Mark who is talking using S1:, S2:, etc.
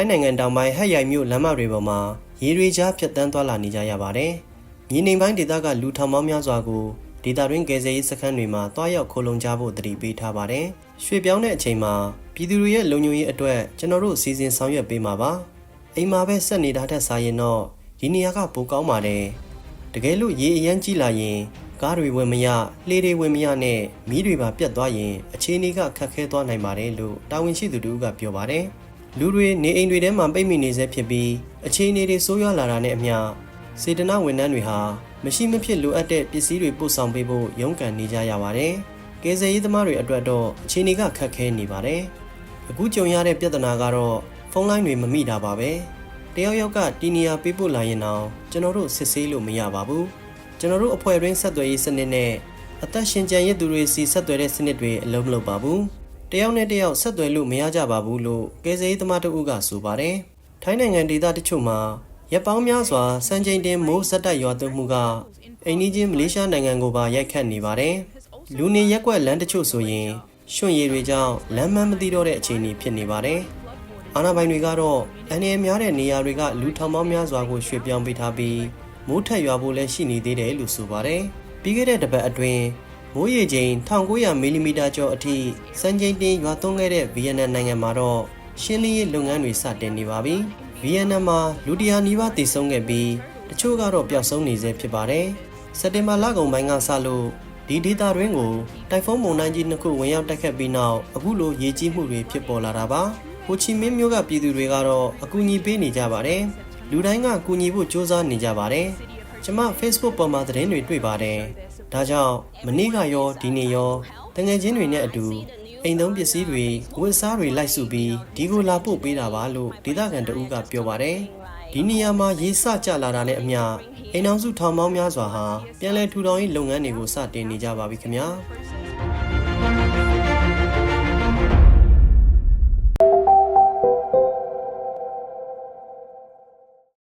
S1: င်းနိုင်ငံတောင်ပိုင်းဟက်ရိုင်မြို့လမ်းမတွေပေါ်မှာရေတွေကြားဖြတ်တန်းသွားလာနေကြရပါတယ်။မြေနေပိုင်းဒေသကလူထောင်ပေါင်းများစွာကိုဒေသတွင်းကယ်ဆယ်ရေးစခန်းတွေမှာတွားရောက်ခိုလုံကြဖို့တတိပေးထားပါတယ်။ရွှေပြောင်းတဲ့အချိန်မှာပြည်သူတွေရဲ့လုံခြုံရေးအတွက်ကျွန်တော်တို့စီစဉ်ဆောင်ရွက်ပေးမှာပါ။အိမ်မှာပဲဆက်နေတာထက်စားရင်တော့ဒီနေရာကပိုကောင်းပါတယ်။တကယ်လို့ရေအရမ်းကြီးလာရင်ကားတွေဝင်မရလှေတွေဝင်မရနဲ့မီးတွေပါပြတ်သွားရင်အခြေအနေကခက်ခဲသွားနိုင်ပါတယ်လို့တာဝန်ရှိသူတို့ကပြောပါတယ်။ လူတွေနေအိမ်တွေထဲမှာပိတ်မိနေဆဲဖြစ်ပြီးအခြေအနေတွေဆိုးရွားလာတာနဲ့အမျှစေတနာဝန်ထမ်းတွေဟာမရှိမဖြစ်လိုအပ်တဲ့ပစ္စည်းတွေပို့ဆောင်ပေးဖို့ရုန်းကန်နေကြရပါတယ်။ကယ်ဆယ်ရေးသမားတွေအတွက်တော့အခြေအနေကခက်ခဲနေပါတယ်။အခုကြုံရတဲ့ပြဿနာကတော့ဖုန်းလိုင်းတွေမမိတာပါပဲ။တယောက်ယောက်ကတီနီယာပေးပို့လာရင်တော့ကျွန်တော်တို့စစ်ဆေးလို့မရပါဘူး။ကျွန်တော်တို့အဖွဲ့ရင်းဆက်သွယ်ရေးစနစ်နဲ့အသက်ရှင်ကျန်ရည်သူတွေစီဆက်သွယ်တဲ့စနစ်တွေအလုံးမလုပ်ပါဘူး။ တယောက်နဲ့တယောက်ဆက်သွယ်လို့မရကြပါဘူးလို့ကယ်ဆယ်ရေးသမားတို့ကဆိုပါတယ်။ထိုင်းနိုင်ငံဒေသတချို့မှာရပ်ပေါင်းများစွာစံချိန်တင်မိုးဆက်တိုက်ရွာသွန်းမှုကအိန္ဒိချင်းမလေးရှားနိုင်ငံကိုပါရိုက်ခတ်နေပါတယ်။လူနေရက်ကွက်လမ်းတချို့ဆိုရင်ရွှွန့်ရည်တွေကြောင့်လမ်းမမသိတော့တဲ့အခြေအနေဖြစ်နေပါတယ်။အာဏာပိုင်တွေကတော့အန်ရများတဲ့နေရာတွေကလူထောင်ပေါင်းများစွာကိုရွှေ့ပြောင်းပေးထားပြီးမိုးထက်ရွာဖို့လည်းရှိနေသေးတယ်လို့ဆိုပါတယ်။ပြီးခဲ့တဲ့တစ်ပတ်အတွင်း မိုးရေချိန်1900မီလီမီတာကျော်အထိစံချိန်တင်ရွာသွန်းခဲ့တဲ့ဗီယက်နမ်နိုင်ငံမှာတော့ရှင်းလင်းရေးလုပ်ငန်းတွေစတင်နေပါပြီ။ဗီယက်နမ်မှာလူတရာနီးပါးတည်ဆုံခဲ့ပြီးတချို့ကတော့ပျောက်ဆုံးနေဆဲဖြစ်ပါတယ်။စက်တင်ဘာလကုန်ပိုင်းကစလို့ဒီဒေတာတွင်းကိုတိုင်ဖုန်းမုန်တိုင်းကြီးနှစ်ခုဝင်ရောက်တိုက်ခတ်ပြီးနောက်အခုလိုရေကြီးမှုတွေဖြစ်ပေါ်လာတာပါ။ဟိုချီမင်းမျိုးကပြည်သူတွေကတော့အကူအညီပေးနေကြပါတယ်။လူတိုင်းကကူညီဖို့စ조사နေကြပါတယ်။ကျမ Facebook ပေါ်မှာသတင်းတွေတွေ့ပါတယ်။ ဒါကြောင့်မနေ့ကရောဒီနေ့ရောတငယ်ချင်းတွေနဲ့အတူအိမ်သုံးပစ္စည်းတွေဝတ်စားတွေလိုက်စုပြီးဒီကိုလာပို့ပေးတာပါလို့ဒေသခံတအူးကပြောပါတယ်။ဒီနေရာမှာရေးစကြလာတာနဲ့အမျှအိမ်အောင်စုထောင်ပေါင်းများစွာဟာပြန်လည်ထူထောင်ရေးလုပ်ငန်းတွေကိုစတင်နေကြပါပြီခင်ဗျာ။